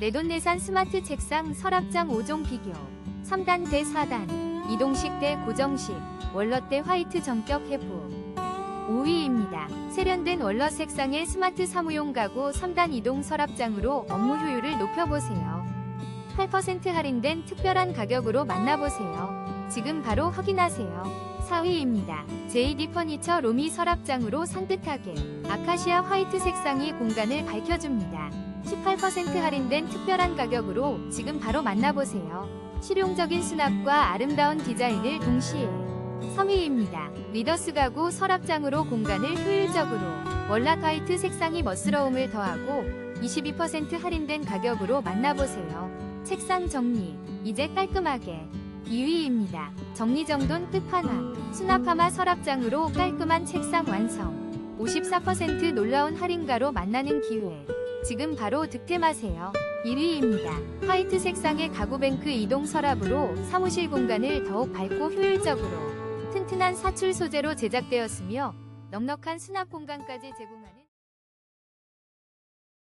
내돈내산 스마트 책상 서랍장 5종 비교 3단 대 4단 이동식 대 고정식 월넛 대 화이트 전격 해부 5위입니다. 세련된 월넛 색상의 스마트 사무용 가구 3단 이동 서랍장으로 업무 효율을 높여보세요. 8% 할인된 특별한 가격으로 만나보세요. 지금 바로 확인하세요. 4위입니다. JD 퍼니처 로미 서랍장으로 산뜻하게 아카시아 화이트 색상이 공간을 밝혀줍니다. 18% 할인된 특별한 가격으로 지금 바로 만나보세요. 실용적인 수납과 아름다운 디자인을 동시에 3위입니다. 리더스 가구 서랍장으로 공간을 효율적으로 월락 화이트 색상이 멋스러움을 더하고 22% 할인된 가격으로 만나보세요. 책상 정리 이제 깔끔하게 2위입니다. 정리정돈 끝판왕 수납하마 서랍장으로 깔끔한 책상 완성 54% 놀라운 할인가로 만나는 기회 지금 바로 득템하세요. 1위입니다. 화이트 색상의 가구뱅크 이동 서랍으로 사무실 공간을 더욱 밝고 효율적으로 튼튼한 사출 소재로 제작되었으며 넉넉한 수납 공간까지 제공하는